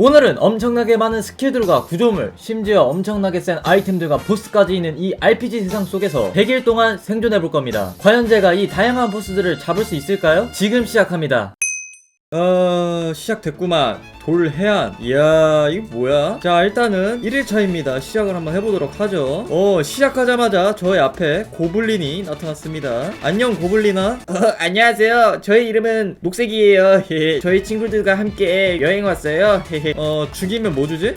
오늘은 엄청나게 많은 스킬들과 구조물, 심지어 엄청나게 센 아이템들과 보스까지 있는 이 RPG 세상 속에서 100일 동안 생존해 볼 겁니다. 과연 제가 이 다양한 보스들을 잡을 수 있을까요? 지금 시작합니다. 어, 시작됐구만. 돌해안. 이야, 이거 뭐야? 자, 일단은 1일차입니다. 시작을 한번 해보도록 하죠. 어, 시작하자마자 저의 앞에 고블린이 나타났습니다. 안녕, 고블린아. 어, 안녕하세요. 저의 이름은 녹색이에요. 저희 친구들과 함께 여행 왔어요. 어, 죽이면 뭐 주지?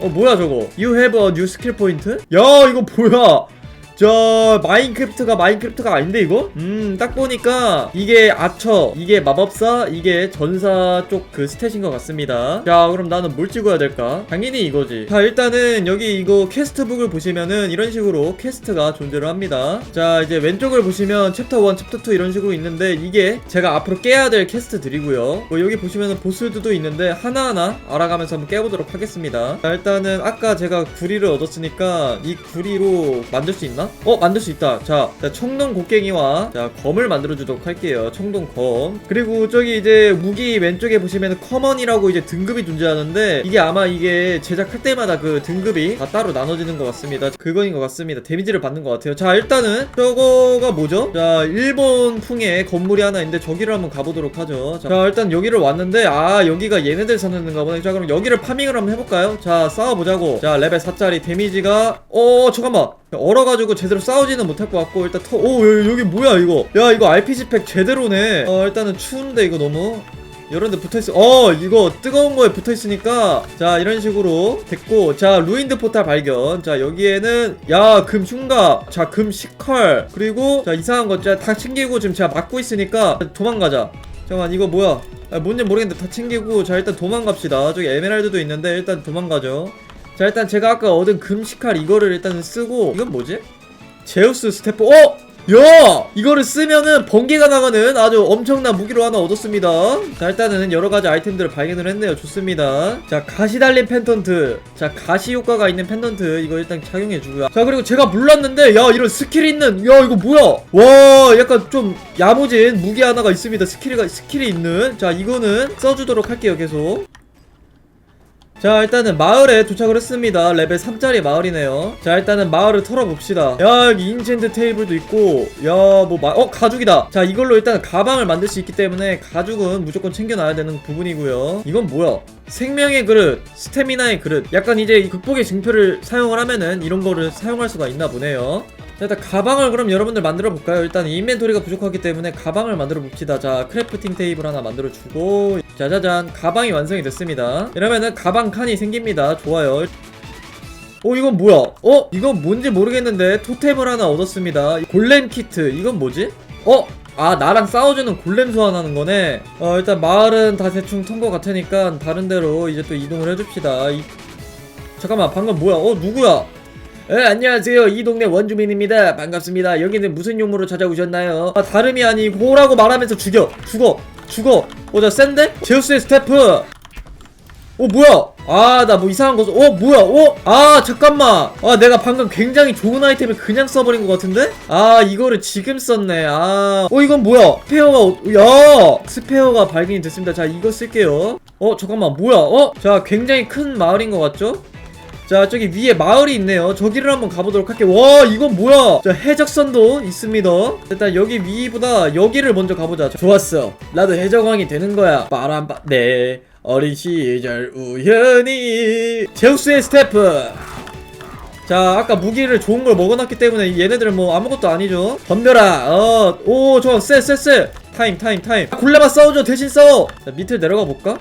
어, 뭐야, 저거? You have a new skill point? 야, 이거 뭐야? 저 마인크래프트가 마인크래프트가 아닌데 이거? 음 딱 보니까 이게 아처 이게 마법사 이게 전사 쪽 그 스탯인 것 같습니다 자 그럼 나는 뭘 찍어야 될까? 당연히 이거지 자 일단은 여기 이거 퀘스트북을 보시면은 이런 식으로 퀘스트가 존재를 합니다 자 이제 왼쪽을 보시면 챕터 1 챕터 2 이런 식으로 있는데 이게 제가 앞으로 깨야 될 퀘스트들이고요 뭐 여기 보시면은 보스들도 있는데 하나하나 알아가면서 한번 깨보도록 하겠습니다 자 일단은 아까 제가 구리를 얻었으니까 이 구리로 만들 수 있나? 어 만들 수 있다. 자, 자 청동 곡괭이와 자 검을 만들어 주도록 할게요. 청동 검. 그리고 저기 이제 무기 왼쪽에 보시면 커먼이라고 이제 등급이 존재하는데 이게 아마 이게 제작할 때마다 그 등급이 다 따로 나눠지는 것 같습니다. 그거인 것 같습니다. 데미지를 받는 것 같아요. 자 일단은 저거가 뭐죠? 자 일본 풍의 건물이 하나 있는데 저기를 한번 가보도록 하죠. 자 일단 여기를 왔는데 아 여기가 얘네들 사는가 보네. 자 그럼 여기를 파밍을 한번 해볼까요? 자 싸워보자고. 자 레벨 4짜리 데미지가 어 잠깐만 얼어가지고 제대로 싸우지는 못할 것 같고 일단 터... 오 여기, 뭐야 이거? 야 이거 RPG 팩 제대로네. 어 일단은 추운데 이거 너무. 이런 데 붙어있어 어 이거 뜨거운 거에 붙어있으니까 자 이런 식으로 됐고 자 루인드 포탈 발견. 자 여기에는 야금 흉가. 자금 시컬. 그리고 자 이상한 거다 챙기고 지금 제가 막고 있으니까 도망가자. 잠깐만 이거 뭐야? 아, 뭔지 모르겠는데 다 챙기고 자 일단 도망갑시다. 저기 에메랄드도 있는데 일단 도망가죠 자 일단 제가 아까 얻은 금시칼 이거를 일단 쓰고 이건 뭐지? 제우스 스태프 어! 야! 이거를 쓰면은 번개가 나가는 아주 엄청난 무기로 하나 얻었습니다. 자 일단은 여러가지 아이템들을 발견을 했네요. 좋습니다. 자 가시 달린 펜턴트. 자 가시 효과가 있는 펜턴트. 이거 일단 착용해주고요. 자 그리고 제가 몰랐는데 야 이런 스킬 있는 야 이거 뭐야? 와 약간 좀 야무진 무기 하나가 있습니다. 스킬이, 스킬이 있는. 자 이거는 써주도록 할게요 계속 자 일단은 마을에 도착을 했습니다. 레벨 3짜리 마을이네요. 자 일단은 마을을 털어봅시다. 야 여기 인챈트 테이블도 있고 야뭐 어 가죽이다. 자 이걸로 일단 가방을 만들 수 있기 때문에 가죽은 무조건 챙겨놔야 되는 부분이고요. 이건 뭐야? 생명의 그릇 스태미나의 그릇. 약간 이제 이 극복의 증표를 사용을 하면은 이런 거를 사용할 수가 있나 보네요. 자 일단 가방을 그럼 여러분들 만들어 볼까요? 일단 인벤토리가 부족하기 때문에 가방을 만들어 봅시다. 자 크래프팅 테이블 하나 만들어 주고 짜자잔 가방이 완성이 됐습니다 이러면은 가방 칸이 생깁니다 좋아요 어 이건 뭐야? 어? 이건 뭔지 모르겠는데 토템을 하나 얻었습니다 골렘 키트 이건 뭐지? 어? 아 나랑 싸워주는 골렘 소환하는 거네 어 일단 마을은 다 대충 턴거 같으니까 다른 데로 이제 또 이동을 해줍시다 이... 잠깐만 방금 뭐야 어 누구야 에, 안녕하세요. 이 동네 원주민입니다. 반갑습니다. 여기는 무슨 용무로 찾아오셨나요? 아, 다름이 아니고라고 말하면서 죽여. 죽어. 죽어. 어, 나 센데? 제우스의 스태프. 어, 뭐야? 아, 나 뭐 이상한 거, 써. 어, 뭐야? 어? 아, 잠깐만. 아, 내가 방금 굉장히 좋은 아이템을 그냥 써버린 것 같은데? 아, 이거를 지금 썼네. 아. 어, 이건 뭐야? 스페어가, 어- 야! 스페어가 발견이 됐습니다. 자, 이거 쓸게요. 어, 잠깐만. 뭐야? 어? 자, 굉장히 큰 마을인 것 같죠? 자 저기 위에 마을이 있네요. 저기를 한번 가보도록 할게요. 와 이건 뭐야? 자 해적선도 있습니다. 일단 여기 위보다 여기를 먼저 가보자. 좋았어. 나도 해적왕이 되는 거야. 바람바 네. 어린 시절 우연히. 제우스의 스태프. 자 아까 무기를 좋은 걸 먹어놨기 때문에 얘네들은 뭐 아무것도 아니죠. 덤벼라. 어오 좋아. 쎄쎄쎄. 타임 타임 타임. 골레마 싸우죠. 대신 싸워. 자 밑에 내려가 볼까?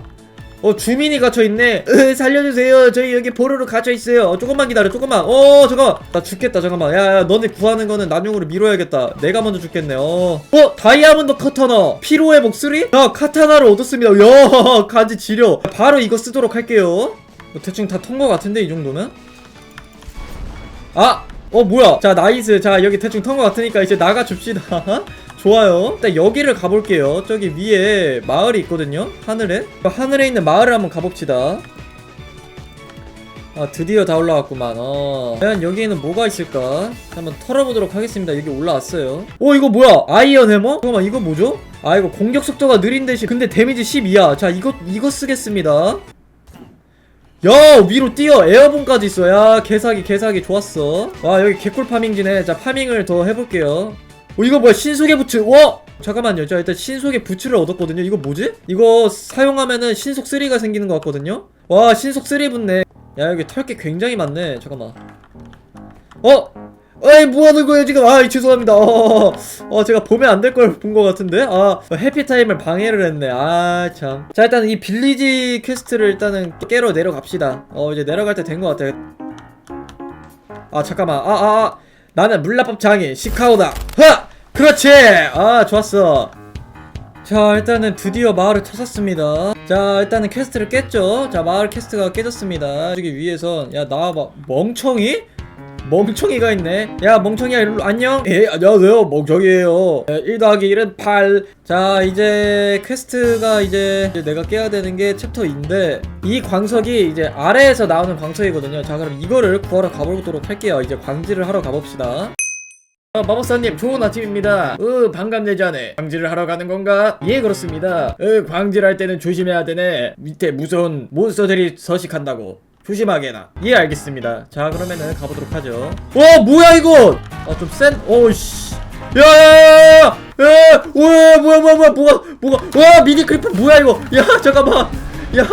어 주민이 갇혀있네. 으 살려주세요. 저희 여기 보루로 갇혀있어요. 어, 조금만 기다려 조금만. 어 잠깐만. 나 죽겠다 잠깐만. 야야 너네 구하는 거는 나중으로 미뤄야겠다. 내가 먼저 죽겠네 어, 어 다이아몬드 카타나. 피로회복 3? 자 카타나를 얻었습니다. 야 간지 지려. 바로 이거 쓰도록 할게요. 뭐 대충 다 턴 거 같은데 이 정도면? 아! 어 뭐야? 자 나이스. 자 여기 대충 턴 거 같으니까 이제 나가 줍시다 좋아요. 일단 여기를 가볼게요. 저기 위에 마을이 있거든요. 하늘에. 그 하늘에 있는 마을을 한번 가봅시다. 아 드디어 다 올라왔구만. 어. 과연 여기에는 뭐가 있을까? 한번 털어보도록 하겠습니다. 여기 올라왔어요. 오 이거 뭐야? 아이언 해머? 잠깐만 이거 뭐죠? 아 이거 공격 속도가 느린 대신 근데 데미지 12야. 자 이거 이거 쓰겠습니다. 야 위로 뛰어. 에어본까지 있어. 야 개사기 개사기. 좋았어. 와 여기 개꿀 파밍지네. 자 파밍을 더 해볼게요 어 이거 뭐야? 신속의 부츠. 와 잠깐만요. 자 일단 신속의 부츠를 얻었거든요. 이거 뭐지? 이거 사용하면은 신속 3가 생기는 것 같거든요? 와 신속 3 붙네. 야 여기 털게 굉장히 많네. 잠깐만. 어? 어이 뭐하는 거예요 지금? 아 죄송합니다. 어, 어 제가 보면 안 될 걸 본 것 같은데? 아 해피타임을 방해를 했네. 아 참 자 일단 이 빌리지 퀘스트를 일단은 깨러 내려갑시다. 어 이제 내려갈 때 된 것 같아 아 잠깐만. 아아 아, 아. 나는 물납법 장인 시카오다. 하 그렇지. 아 좋았어. 자 일단은 드디어 마을을 찾았습니다. 자 일단은 퀘스트를 깼죠? 자 마을 퀘스트가 깨졌습니다. 여기 위에선 야 나와봐. 멍청이? 멍청이가 있네. 야 멍청이야 일로 안녕. 예 안녕하세요. 멍청이에요. 1 더하기 1은 8자 이제 퀘스트가 이제, 이제 내가 깨야 되는 게 챕터 2인데 이 광석이 이제 아래에서 나오는 광석이거든요. 자 그럼 이거를 구하러 가보도록 할게요. 이제 광질을 하러 가봅시다 어, 마법사님 좋은 아침입니다. 으 반갑네 자네. 광질을 하러 가는 건가? 예 그렇습니다. 으 광질할 때는 조심해야 되네. 밑에 무서운 몬스터들이 서식한다고. 조심하게 나. 예 알겠습니다. 자 그러면은 가보도록 하죠. 어 뭐야 이거? 아 좀 센. 오씨. 야 야 야 야야! 야! 와 뭐야 뭐야 뭐야 뭐가 뭐가 와 미니 크리퍼 뭐야 이거? 야 잠깐만. 야.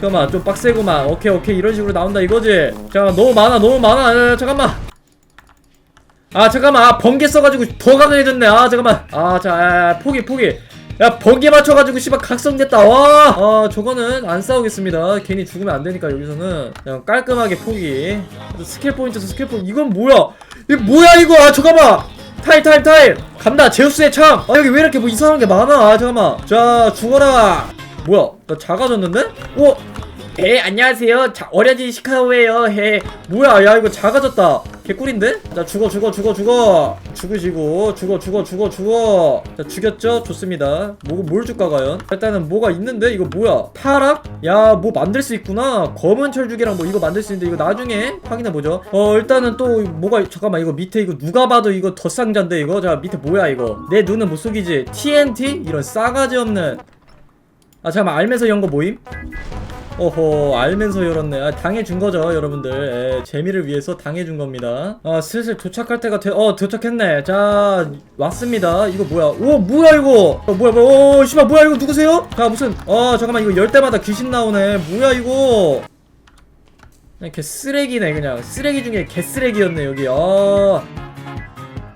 잠깐만 좀 빡세구만. 오케이 오케이 이런 식으로 나온다 이거지. 자 너무 많아 너무 많아. 야, 잠깐만. 아 잠깐만. 아 번개 써가지고 더 강해졌네. 아 잠깐만. 아자 야, 야, 포기 포기. 야 번개 맞춰가지고 씨발 각성됐다. 와아 저거는 안 싸우겠습니다. 괜히 죽으면 안 되니까 여기서는 그냥 깔끔하게 포기. 스킬 포인트에서 스킬 포인트. 이건 뭐야? 이게 뭐야 이거? 아 잠깐만. 타임 타임 타임 간다. 제우스의 참아 여기 왜 이렇게 뭐 이상한 게 많아? 아 잠깐만. 자 죽어라. 뭐야? 나 작아졌는데? 오 에 안녕하세요. 자, 어려진 시카고예요. 해. 뭐야? 야 이거 작아졌다 개꿀인데? 자 죽어 죽어 죽어 죽어 죽으시고 죽어 죽어 죽어 죽어 자 죽였죠? 좋습니다 뭐, 뭘 줄까 과연? 일단은 뭐가 있는데 이거 뭐야 타락? 야 뭐 만들 수 있구나 검은 철쭉이랑 뭐 이거 만들 수 있는데 이거 나중에 확인해보죠 어 일단은 또 뭐가 잠깐만 이거 밑에 이거 누가 봐도 이거 덧상자인데 이거 자 밑에 뭐야 이거 내 눈은 못 속이지 TNT? 이런 싸가지 없는 아 잠깐만 알면서 연거 모임? 어허 알면서 열었네. 아, 당해준 거죠 여러분들. 에, 재미를 위해서 당해준 겁니다. 아 슬슬 도착할 때가 돼어 도착했네. 자 왔습니다. 이거 뭐야? 오 뭐야 이거? 어, 뭐야 뭐야? 오 씨발 뭐야 이거 누구세요? 자 무슨 어 잠깐만 이거 열 때마다 귀신 나오네. 뭐야 이거? 그냥 개 쓰레기네 그냥. 쓰레기 중에 개 쓰레기였네 여기. 아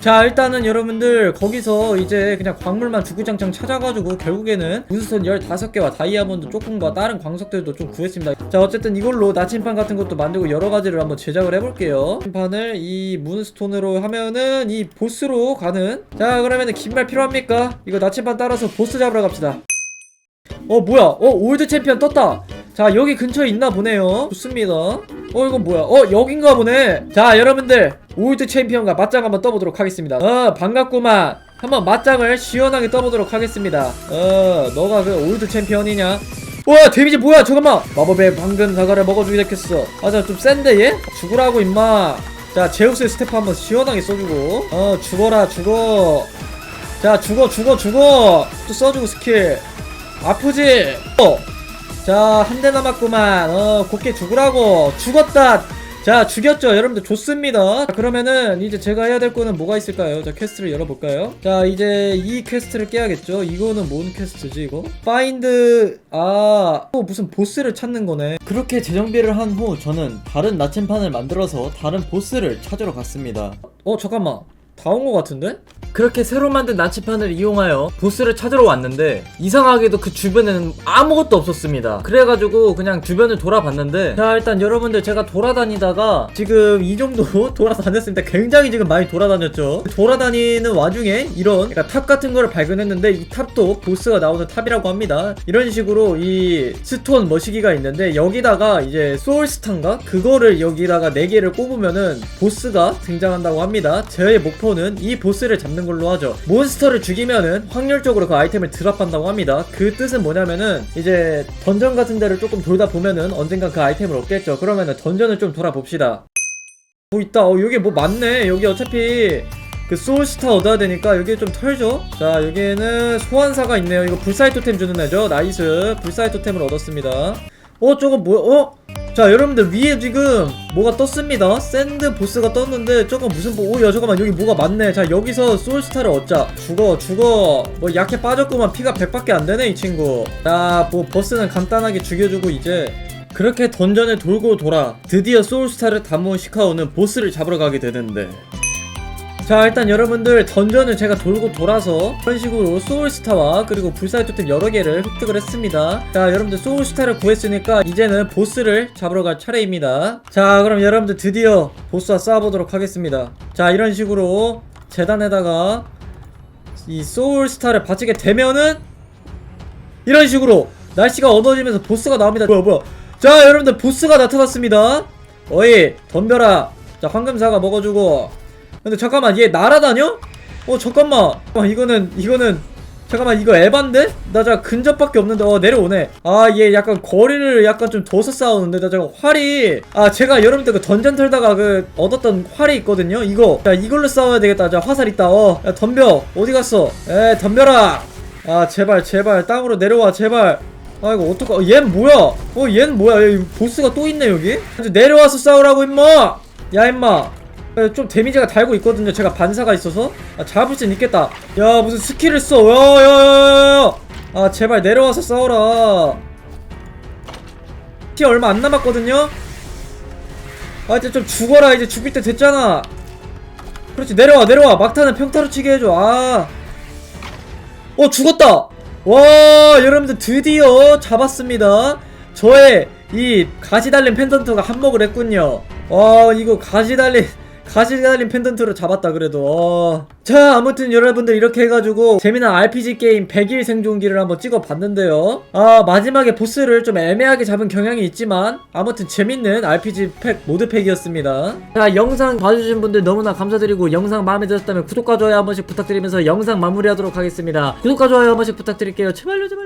자 일단은 여러분들 거기서 이제 그냥 광물만 주구장창 찾아가지고 결국에는 문스톤 15개와 다이아몬드 조금과 다른 광석들도 좀 구했습니다. 자 어쨌든 이걸로 나침판 같은 것도 만들고 여러가지를 한번 제작을 해볼게요. 나침판을 이 문스톤으로 하면은 이 보스로 가는. 자 그러면은 긴말 필요합니까? 이거 나침판 따라서 보스 잡으러 갑시다. 어 뭐야? 어 올드 챔피언 떴다 자 여기 근처에 있나 보네요. 좋습니다. 어 이건 뭐야? 어 여긴가 보네. 자 여러분들 올드 챔피언과 맞짱 한번 떠보도록 하겠습니다. 어 반갑구만. 한번 맞짱을 시원하게 떠보도록 하겠습니다. 어 너가 그 올드 챔피언이냐? 와 데미지 뭐야? 잠깐만. 마법의 방금 사과를 먹어주게 됐겠어. 아자 좀 센데 얘? 죽으라고 임마. 자 제우스의 스태프 한번 시원하게 써주고. 어 죽어라 죽어. 자 죽어 죽어 죽어. 또 써주고 스킬. 아프지? 어. 자, 한 대 남았구만. 어, 곱게 죽으라고. 죽었다. 자, 죽였죠. 여러분들 좋습니다. 자, 그러면은 이제 제가 해야 될 거는 뭐가 있을까요? 자, 퀘스트를 열어볼까요? 자, 이제 이 퀘스트를 깨야겠죠. 이거는 뭔 퀘스트지, 이거? 파인드, 아, 또 무슨 보스를 찾는 거네. 그렇게 재정비를 한 후 저는 다른 나침판을 만들어서 다른 보스를 찾으러 갔습니다. 어, 잠깐만. 다 온 거 같은데? 그렇게 새로 만든 나치판을 이용하여 보스를 찾으러 왔는데 이상하게도 그 주변에는 아무것도 없었습니다. 그래가지고 그냥 주변을 돌아봤는데 자 일단 여러분들 제가 돌아다니다가 지금 이 정도 돌아다녔습니다. 굉장히 지금 많이 돌아다녔죠? 돌아다니는 와중에 이런 탑 같은 거를 발견했는데 이 탑도 보스가 나오는 탑이라고 합니다. 이런 식으로 이 스톤 머시기가 있는데 여기다가 이제 소울스탄가? 그거를 여기다가 4개를 꼽으면은 보스가 등장한다고 합니다. 저의 목표는 이 보스를 잡는 걸로 하죠. 몬스터를 죽이면은 확률적으로 그 아이템을 드랍한다고 합니다. 그 뜻은 뭐냐면은 이제 던전 같은 데를 조금 돌다 보면은 언젠가 그 아이템을 얻겠죠. 그러면은 던전을 좀 돌아봅시다. 뭐 있다. 어 여기 뭐 많네. 여기 어차피 그 소울스타 얻어야 되니까 여기 좀 털죠. 자 여기에는 소환사가 있네요. 이거 불사의 토템 주는 애죠. 나이스. 불사의 토템을 얻었습니다. 어 저거 뭐야? 어? 자 여러분들 위에 지금 뭐가 떴습니다. 샌드 보스가 떴는데 저거 무슨 뭐, 오야 잠깐만 여기 뭐가 많네. 자 여기서 소울스타를 얻자. 죽어 죽어. 뭐 약해 빠졌구만. 피가 100밖에 안 되네 이 친구. 자뭐 보스는 간단하게 죽여주고 이제 그렇게 던전을 돌고 돌아 드디어 소울스타를 담은 시카오는 보스를 잡으러 가게 되는데 자 일단 여러분들 던전을 제가 돌고 돌아서 이런 식으로 소울스타와 그리고 불사의 토템 여러 개를 획득을 했습니다. 자 여러분들 소울스타를 구했으니까 이제는 보스를 잡으러 갈 차례입니다. 자 그럼 여러분들 드디어 보스와 싸워보도록 하겠습니다. 자 이런 식으로 재단에다가 이 소울스타를 바치게 되면은 이런 식으로 날씨가 어두워지면서 보스가 나옵니다. 뭐야 뭐야. 자 여러분들 보스가 나타났습니다. 어이 덤벼라. 자 황금사가 먹어주고 근데 잠깐만 얘 날아다녀? 어 잠깐만. 어, 이거는 이거는 잠깐만 이거 에반데? 나 자 근접밖에 없는데 어 내려오네. 아 얘 약간 거리를 약간 좀 둬서 싸우는데 나 잠깐 활이 아 제가 여러분들 그 던전 털다가 그 얻었던 활이 있거든요 이거. 자 이걸로 싸워야 되겠다. 자 화살 있다. 어야 덤벼. 어디 갔어? 에 덤벼라. 아 제발 제발. 땅으로 내려와 제발. 아이고 어떡하 어, 얜 뭐야? 어얜 뭐야? 여기 보스가 또 있네 여기? 내려와서 싸우라고 임마! 야 임마. 야, 좀 데미지가 달고 있거든요. 제가 반사가 있어서. 아, 잡을 순 있겠다. 야 무슨 스킬을 써? 야야야야야 아 제발 내려와서 싸워라. 피 얼마 안 남았거든요? 아 이제 좀 죽어라. 이제 죽을 때 됐잖아. 그렇지 내려와 내려와. 막타는 평타로 치게 해줘. 아. 어 죽었다. 와 여러분들 드디어 잡았습니다. 저의 이 가시 달린 펜던트가 한몫을 했군요. 와 이거 가시 달린 가시 달린 펜던트로 잡았다 그래도. 어. 자 아무튼 여러분들 이렇게 해가지고 재미난 RPG 게임 100일 생존기를 한번 찍어봤는데요. 아 마지막에 보스를 좀 애매하게 잡은 경향이 있지만 아무튼 재밌는 RPG 팩 모드 팩이었습니다. 자 영상 봐주신 분들 너무나 감사드리고 영상 마음에 드셨다면 구독과 좋아요 한 번씩 부탁드리면서 영상 마무리하도록 하겠습니다. 구독과 좋아요 한 번씩 부탁드릴게요. 제발요 제발